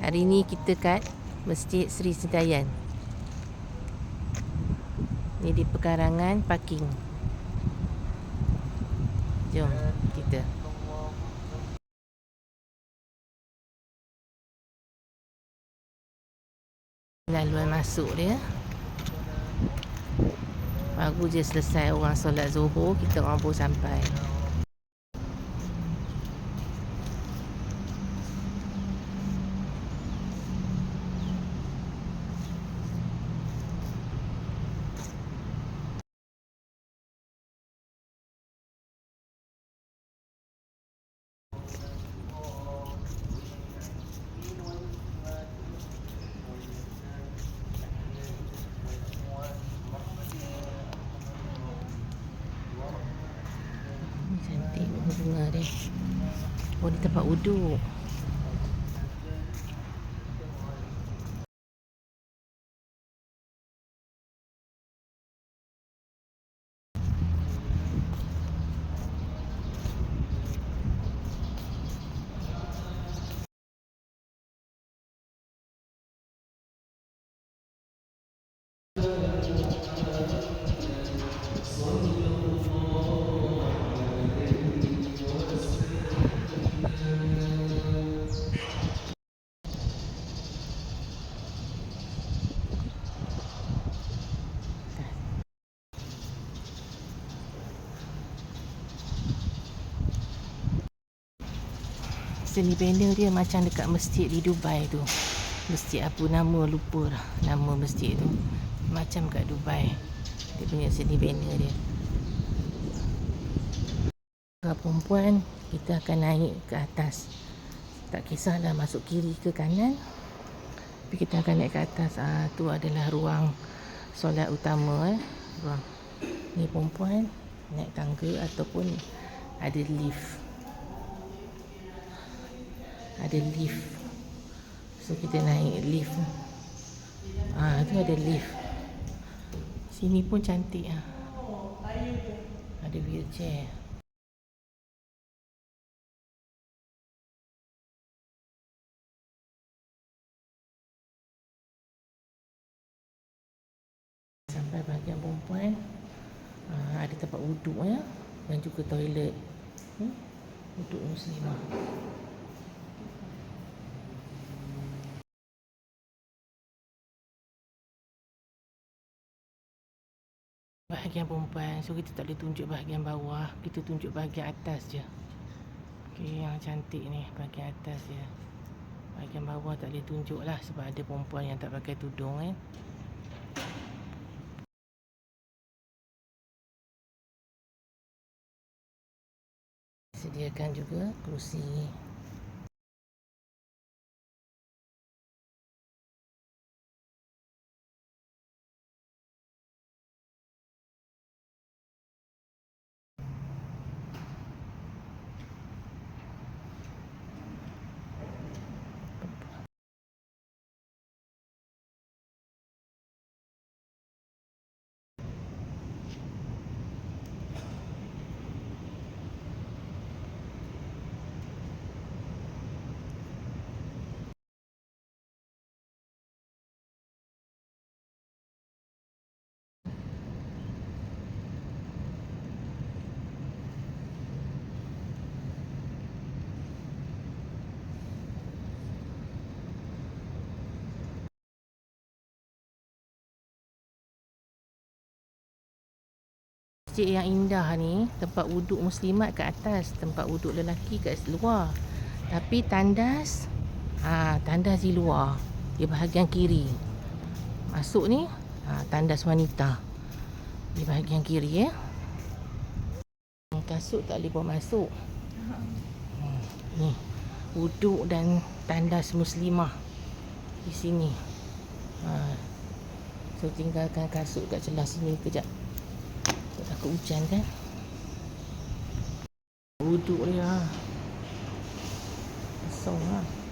Hari ni kita kat Masjid Sri Sedayan. Ni di pekarangan parking. Jom kita. Laluan masuk dia. Baru je selesai orang solat Zuhur, kita orang pun sampai. Hmm, Cantik bunga dia. Oh, di tempat uduk. Panel dia macam dekat masjid di Dubai tu. Masjid apa nama lupa dah nama masjid tu. Macam kat Dubai. Dia punya seni panel dia. Kalau perempuan kita akan naik ke atas. Tak kisahlah masuk kiri ke kanan. Tapi kita akan naik ke atas. Ah tu adalah ruang solat utama eh. Ruang. Ni perempuan naik tangga ataupun ada lift ada lift. So kita naik lift. Ah tu ada lift. Sini pun cantik ah. Ada wheelchair. Sampai bahagian perempuan. Ah, ada tempat wuduk ya dan juga toilet. Hmm? untuk muslimah bahagian perempuan. So kita tak boleh tunjuk bahagian bawah. Kita tunjuk bahagian atas je. Okey yang cantik ni bahagian atas je. Bahagian bawah tak boleh tunjuk lah sebab ada perempuan yang tak pakai tudung kan sediakan juga kerusi Masjid yang indah ni Tempat wuduk muslimat kat atas Tempat wuduk lelaki kat luar. Tapi tandas ha, Tandas di luar. Di bahagian kiri. Masuk ni ha, Tandas wanita. Di bahagian kiri ya. Kasut tak boleh bawa masuk. Hmm, Ni. Wuduk dan tandas muslimah. Di sini. Ha. So tinggalkan kasut kat celah sini kejap hujan kan? Wuduk dia Kosong lah